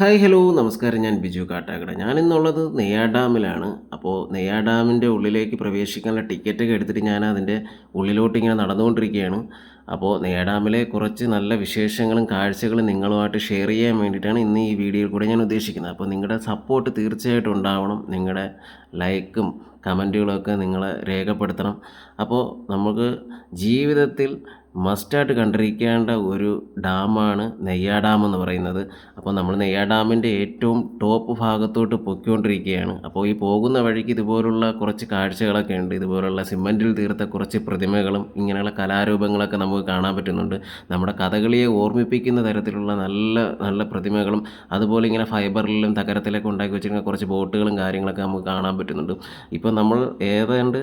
Hi hello നമസ്കാരം. ഞാൻ ബിജു കാട്ടാക്കട. ഞാനിന്നുള്ളത് നെയ്യാർ ഡാമിലാണ്. അപ്പോൾ നെയ്യാർ ഡാമിന്റെ ഉള്ളിലേക്ക് പ്രവേശിക്കാനുള്ള ടിക്കറ്റൊക്കെ എടുത്തിട്ട് ഞാൻ അതിന്റെ ഉള്ളിലോട്ട് ഇങ്ങനെ നടന്നുകൊണ്ടിരിക്കുകയാണ്. അപ്പോൾ നെയ്യാർ ഡാമിലെ കുറച്ച് നല്ല വിശേഷങ്ങളും കാഴ്ചകളും നിങ്ങളുമായിട്ട് ഷെയർ ചെയ്യാൻ വേണ്ടിയിട്ടാണ് ഇന്ന് ഈ വീഡിയോയിൽ കൂടെ ഞാൻ ഉദ്ദേശിക്കുന്നത്. അപ്പോൾ നിങ്ങളുടെ സപ്പോർട്ട് തീർച്ചയായിട്ടും ഉണ്ടാവണം. നിങ്ങളുടെ ലൈക്കും കമന്റുകളൊക്കെ നിങ്ങളെ രേഖപ്പെടുത്തണം. അപ്പോൾ നമുക്ക് ജീവിതത്തിൽ മസ്റ്റായിട്ട് കണ്ടിരിക്കേണ്ട ഒരു ഡാമാണ് നെയ്യാർ എന്ന് പറയുന്നത്. അപ്പോൾ നമ്മൾ നെയ്യാർ ഡാമിന്റെ ഏറ്റവും ടോപ്പ് ഭാഗത്തോട്ട് പൊയ്ക്കൊണ്ടിരിക്കുകയാണ്. അപ്പോൾ ഈ പോകുന്ന വഴിക്ക് ഇതുപോലുള്ള കുറച്ച് കാഴ്ചകളൊക്കെ ഉണ്ട്. ഇതുപോലുള്ള സിമന്റിൽ തീർത്ത കുറച്ച് പ്രതിമകളും ഇങ്ങനെയുള്ള കലാരൂപങ്ങളൊക്കെ നമുക്ക് കാണാൻ പറ്റുന്നുണ്ട്. നമ്മുടെ കഥകളിയെ ഓർമ്മിപ്പിക്കുന്ന തരത്തിലുള്ള നല്ല നല്ല പ്രതിമകളും അതുപോലെ ഇങ്ങനെ ഫൈബറിലും തകരത്തിലൊക്കെ ഉണ്ടാക്കി വെച്ചിരിക്കുന്ന കുറച്ച് ബോട്ടുകളും കാര്യങ്ങളൊക്കെ നമുക്ക് കാണാൻ പറ്റുന്നുണ്ട്. ഇപ്പോൾ നമ്മൾ ഏതാണ്ട്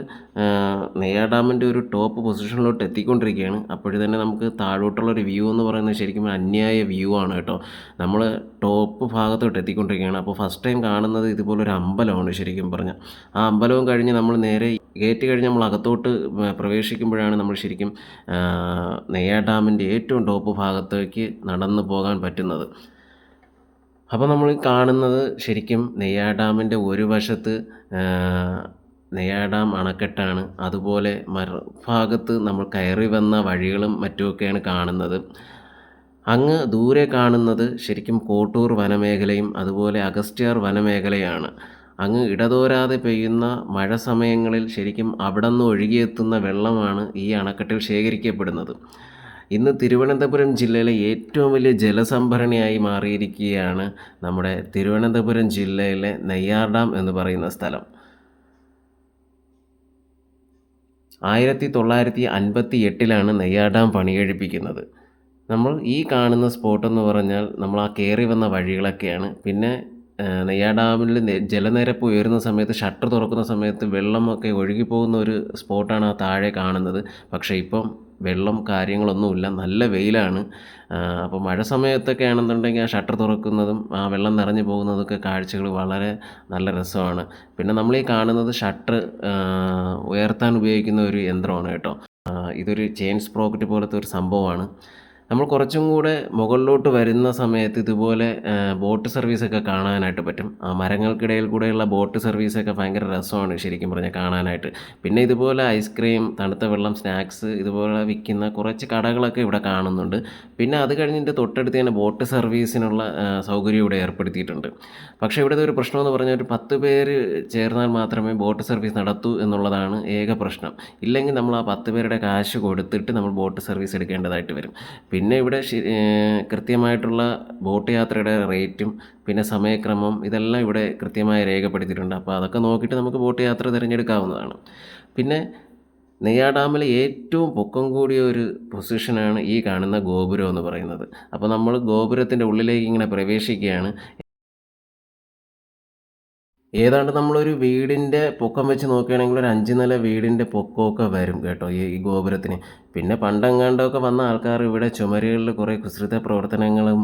നെയ്യാർ ഡാമിന്റെ ഒരു ടോപ്പ് പൊസിഷനിലോട്ട് എത്തിക്കൊണ്ടിരിക്കുകയാണ്. അപ്പോഴേ തന്നെ നമുക്ക് താഴോട്ടുള്ള ഒരു വ്യൂ എന്ന് പറയുന്നത് ശരിക്കും അന്യായ വ്യൂ ആണ് കേട്ടോ. നമ്മൾ ടോപ്പ് ഭാഗത്തോട്ട് എത്തിക്കൊണ്ടിരിക്കുകയാണ്. അപ്പോൾ ഫസ്റ്റ് ടൈം കാണുന്നത് ഇതുപോലൊരു അമ്പലമാണ് ശരിക്കും പറഞ്ഞാൽ ആ അമ്പലവും കഴിഞ്ഞ് നമ്മൾ നേരെ ഗേറ്റ് കഴിഞ്ഞ് നമ്മൾ അകത്തോട്ട് പ്രവേശിക്കുമ്പോഴാണ് നമ്മൾ ശരിക്കും നെയ്യാ ഡാമിന്റെ ഏറ്റവും ടോപ്പ് ഭാഗത്തേക്ക് നടന്നു പോകാൻ പറ്റുന്നത്. അപ്പോൾ നമ്മൾ കാണുന്നത് ശരിക്കും നെയ്യാർ ഡാമിന്റെ ഒരു വശത്ത് നെയ്യാർ ഡാം അണക്കെട്ടാണ്. അതുപോലെ മറുഭാഗത്ത് നമ്മൾ കയറി വന്ന വഴികളും മറ്റുമൊക്കെയാണ് കാണുന്നത്. അങ്ങ് ദൂരെ കാണുന്നത് ശരിക്കും കോട്ടൂർ വനമേഖലയും അതുപോലെ അഗസ്ത്യാർ വനമേഖലയാണ്. അങ്ങ് ഇടതോരാതെ പെയ്യുന്ന മഴ സമയങ്ങളിൽ ശരിക്കും അവിടെ നിന്ന് ഒഴുകിയെത്തുന്ന വെള്ളമാണ് ഈ അണക്കെട്ടിൽ ശേഖരിക്കപ്പെടുന്നത്. ഇന്ന് തിരുവനന്തപുരം ജില്ലയിലെ ഏറ്റവും വലിയ ജലസംഭരണിയായി മാറിയിരിക്കുകയാണ് നമ്മുടെ തിരുവനന്തപുരം ജില്ലയിലെ നെയ്യാർ ഡാം എന്ന് പറയുന്ന സ്ഥലം. ആയിരത്തി തൊള്ളായിരത്തി അൻപത്തി എട്ടിലാണ് നെയ്യാർ ഡാം നമ്മൾ ഈ കാണുന്ന സ്പോട്ടെന്ന് പറഞ്ഞാൽ നമ്മൾ ആ കയറി വന്ന വഴികളൊക്കെയാണ്. പിന്നെ ആ, നെയ്യാർ ഡാമിൽ ജലനിരപ്പ് ഉയരുന്ന സമയത്ത് ഷട്ടർ തുറക്കുന്ന സമയത്ത് വെള്ളമൊക്കെ ഒഴുകി പോകുന്ന ഒരു സ്പോട്ടാണ് ആ താഴെ കാണുന്നത്. പക്ഷേ ഇപ്പം വെള്ളം കാര്യങ്ങളൊന്നുമില്ല. നല്ല വെയിലാണ്. അപ്പോൾ മഴ സമയത്തൊക്കെ ആണെന്നുണ്ടെങ്കിൽ ആ ഷട്ടർ തുറക്കുന്നതും ആ വെള്ളം നിറഞ്ഞു പോകുന്നതൊക്കെ കാഴ്ചകൾ വളരെ നല്ല രസമാണ്. പിന്നെ നമ്മൾ ഈ കാണുന്നത് ഷട്ടർ ഉയർത്താൻ ഉപയോഗിക്കുന്ന ഒരു യന്ത്രമാണ് കേട്ടോ. ഇതൊരു ചെയിൻ സ്പ്രോക്കറ്റ് പോലത്തെ ഒരു സംഭവമാണ്. നമ്മൾ കുറച്ചും കൂടെ മുകളിലോട്ട് വരുന്ന സമയത്ത് ഇതുപോലെ ബോട്ട് സർവീസൊക്കെ കാണാനായിട്ട് പറ്റും. ആ മരങ്ങൾക്കിടയിൽ കൂടെയുള്ള ബോട്ട് സർവീസൊക്കെ ഭയങ്കര രസമാണ് ശരിക്കും പറഞ്ഞാൽ കാണാനായിട്ട്. പിന്നെ ഇതുപോലെ ഐസ്ക്രീം തണുത്ത വെള്ളം സ്നാക്സ് ഇതുപോലെ വിൽക്കുന്ന കുറച്ച് കടകളൊക്കെ ഇവിടെ കാണുന്നുണ്ട്. പിന്നെ അത് കഴിഞ്ഞിട്ട് തൊട്ടടുത്ത് തന്നെ ബോട്ട് സർവീസിനുള്ള സൗകര്യം ഇവിടെ ഏർപ്പെടുത്തിയിട്ടുണ്ട്. പക്ഷേ ഇവിടുത്തെ ഒരു പ്രശ്നമെന്ന് പറഞ്ഞാൽ ഒരു പത്ത് പേര് ചേർന്നാൽ മാത്രമേ ബോട്ട് സർവീസ് നടത്തൂ എന്നുള്ളതാണ് ഏക പ്രശ്നം. ഇല്ലെങ്കിൽ നമ്മൾ ആ പത്ത് പേരുടെ കാശ് കൊടുത്തിട്ട് നമ്മൾ ബോട്ട് സർവീസ് എടുക്കേണ്ടതായിട്ട് വരും. പിന്നെ ഇവിടെ കൃത്യമായിട്ടുള്ള ബോട്ട് യാത്രയുടെ റേറ്റും പിന്നെ സമയക്രമം ഇതെല്ലാം ഇവിടെ കൃത്യമായി രേഖപ്പെടുത്തിയിട്ടുണ്ട്. അപ്പോൾ അതൊക്കെ നോക്കിയിട്ട് നമുക്ക് ബോട്ട് യാത്ര തിരഞ്ഞെടുക്കാവുന്നതാണ്. പിന്നെ നെയ്യാർ ഡാമിലെ ഏറ്റവും പൊക്കം കൂടിയ ഒരു പൊസിഷനാണ് ഈ കാണുന്ന ഗോപുരം എന്ന് പറയുന്നത്. അപ്പോൾ നമ്മൾ ഗോപുരത്തിന്റെ ഉള്ളിലേക്ക് ഇങ്ങനെ പ്രവേശിക്കുകയാണ്. ഏതാണ്ട് നമ്മളൊരു വീടിന്റെ പൊക്കം വെച്ച് നോക്കുകയാണെങ്കിൽ ഒരു അഞ്ച് നില വീടിന്റെ പൊക്കമൊക്കെ വരും കേട്ടോ ഈ ഗോപുരത്തിന്. പിന്നെ പണ്ടെങ്ങാണ്ടൊക്കെ വന്ന ആൾക്കാർ ഇവിടെ ചുമരുകളിൽ കുറേ കുസൃത പ്രവർത്തനങ്ങളും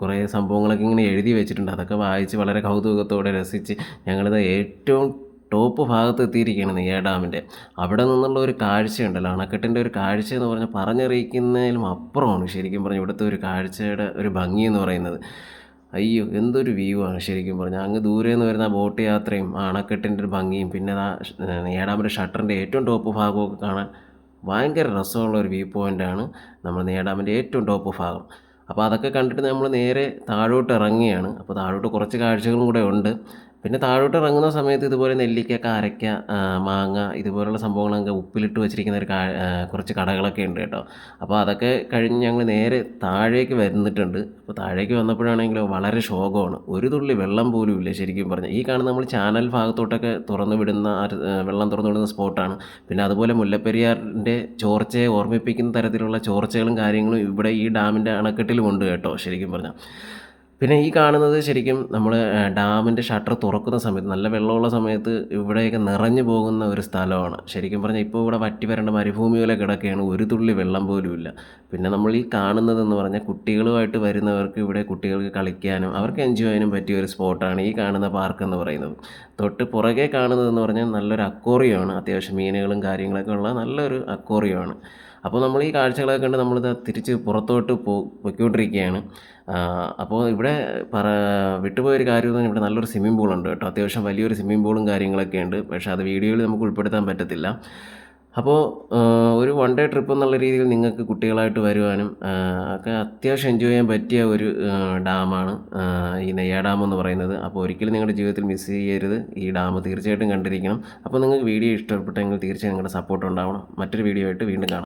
കുറേ സംഭവങ്ങളൊക്കെ ഇങ്ങനെ എഴുതി വെച്ചിട്ടുണ്ട്. അതൊക്കെ വായിച്ച് വളരെ കൗതുകത്തോടെ രസിച്ച് ഞങ്ങളിത് ഏറ്റവും ടോപ്പ് ഭാഗത്ത് എത്തിയിരിക്കുകയാണ് നെയ്യാർ ഡാമിന്റെ. അവിടെ നിന്നുള്ള ഒരു കാഴ്ചയുണ്ടല്ലോ അണക്കെട്ടിന്റെ ഒരു കാഴ്ച എന്ന് പറഞ്ഞാൽ പറഞ്ഞറിയിക്കുന്നതിലും അപ്പുറമാണ് ശരിക്കും പറഞ്ഞാൽ ഇവിടുത്തെ ഒരു കാഴ്ചയുടെ ഒരു ഭംഗി എന്ന് പറയുന്നത്. അയ്യോ എന്തൊരു വ്യൂ ആണ് ശരിക്കും പറഞ്ഞാൽ അങ്ങ് ദൂരെ നിന്ന് വരുന്ന ബോട്ട് യാത്രയും ആ അണക്കെട്ടിന്റെ ഒരു ഭംഗിയും പിന്നെ ആ നെയ്യാഡാമിന്റെ ഷട്ടറിന്റെ ഏറ്റവും ടോപ്പ് ഭാഗമൊക്കെ കാണാൻ ഭയങ്കര രസമുള്ള ഒരു വ്യൂ പോയിന്റാണ് നമ്മൾ നെയ്യാഡാമിന്റെ ഏറ്റവും ടോപ്പ് ഭാഗം. അപ്പോൾ അതൊക്കെ കണ്ടിട്ട് നമ്മൾ നേരെ താഴോട്ട് ഇറങ്ങിയാണ് അപ്പോൾ താഴോട്ട് കുറച്ച് കാഴ്ചകളും കൂടെ ഉണ്ട്. പിന്നെ താഴോട്ട് ഇറങ്ങുന്ന സമയത്ത് ഇതുപോലെ നെല്ലിക്ക കാരക്ക മാങ്ങ ഇതുപോലുള്ള സംഭവങ്ങളൊക്കെ ഉപ്പിലിട്ട് വെച്ചിരിക്കുന്ന ഒരു കുറച്ച് കടകളൊക്കെ ഉണ്ട് കേട്ടോ. അപ്പോൾ അതൊക്കെ കഴിഞ്ഞ് ഞങ്ങൾ നേരെ താഴേക്ക് വരുന്നിട്ടുണ്ട്. അപ്പോൾ താഴേക്ക് വന്നപ്പോഴാണെങ്കിൽ വളരെ ശോകമാണ്. ഒരു തുള്ളി വെള്ളം പോലും ഇല്ല ശരിക്കും പറഞ്ഞാൽ ഈ കാണുന്ന നമ്മൾ ചാനൽ ഭാഗത്തോട്ടൊക്കെ തുറന്നു വിടുന്ന വെള്ളം തുറന്നു വിടുന്ന സ്പോട്ടാണ്. പിന്നെ അതുപോലെ മുല്ലപ്പെരിയാറിന്റെ ചോർച്ചയെ ഓർമ്മിപ്പിക്കുന്ന തരത്തിലുള്ള ചോർച്ചകളും കാര്യങ്ങളും ഇവിടെ ഈ ഡാമിന്റെ അണക്കെട്ടിലും ഉണ്ട് കേട്ടോ ശരിക്കും പറഞ്ഞാൽ പിന്നെ ഈ കാണുന്നത് ശരിക്കും നമ്മൾ ഡാമിന്റെ ഷട്ടർ തുറക്കുന്ന സമയത്ത് നല്ല വെള്ളമുള്ള സമയത്ത് ഇവിടെയൊക്കെ നിറഞ്ഞു പോകുന്ന ഒരു സ്ഥലമാണ്. ശരിക്കും പറഞ്ഞാൽ ഇപ്പോൾ ഇവിടെ വറ്റി വരേണ്ട മരുഭൂമി പോലെ കിടക്കുകയാണ് ഒരു തുള്ളി വെള്ളം പോലും ഇല്ല. പിന്നെ നമ്മൾ ഈ കാണുന്നതെന്ന് പറഞ്ഞാൽ കുട്ടികളുമായിട്ട് വരുന്നവർക്ക് ഇവിടെ കുട്ടികൾക്ക് കളിക്കാനും അവർക്ക് എൻജോയ് ചെയ്യാനും പറ്റിയ ഒരു സ്പോട്ടാണ് ഈ കാണുന്ന പാർക്ക് എന്ന് പറയുന്നത്. തൊട്ട് പുറകെ കാണുന്നതെന്ന് പറഞ്ഞാൽ നല്ലൊരു അക്വോറിയമാണ് അത്യാവശ്യം മീനുകളും കാര്യങ്ങളൊക്കെ ഉള്ള നല്ലൊരു അക്വോറിയമാണ് അപ്പോൾ നമ്മൾ ഈ കാഴ്ചകളൊക്കെ കണ്ട് നമ്മളിത് തിരിച്ച് പുറത്തോട്ട് പോ പൊയ്ക്കൊണ്ടിരിക്കുകയാണ്. അപ്പോൾ ഇവിടെ പറ വിട്ടുപോയൊരു കാര്യം എന്ന് പറഞ്ഞാൽ ഇവിടെ നല്ലൊരു സ്വിമ്മിംഗ് പൂളുണ്ട് കേട്ടോ. അത്യാവശ്യം വലിയൊരു സ്വിമ്മിംഗ് പൂളും കാര്യങ്ങളൊക്കെ ഉണ്ട്. പക്ഷേ അത് വീഡിയോയിൽ നമുക്ക് ഉൾപ്പെടുത്താൻ പറ്റത്തില്ല. അപ്പോൾ ഒരു വൺ ഡേ ട്രിപ്പ് എന്നുള്ള രീതിയിൽ നിങ്ങൾക്ക് കുട്ടികളായിട്ട് വരുവാനും ഒക്കെ അത്യാവശ്യം എൻജോയ് ചെയ്യാൻ പറ്റിയ ഒരു ഡാമാണ് ഈ നെയ്യാ ഡാം എന്ന് പറയുന്നത്. അപ്പോൾ ഒരിക്കലും നിങ്ങളുടെ ജീവിതത്തിൽ മിസ് ചെയ്യരുത്. ഈ ഡാം തീർച്ചയായിട്ടും കണ്ടിരിക്കണം. അപ്പോൾ നിങ്ങൾക്ക് വീഡിയോ ഇഷ്ടപ്പെട്ടെങ്കിൽ തീർച്ചയായും നിങ്ങളുടെ സപ്പോർട്ട് ഉണ്ടാവണം. മറ്റൊരു വീഡിയോ ആയിട്ട് വീണ്ടും കാണാം.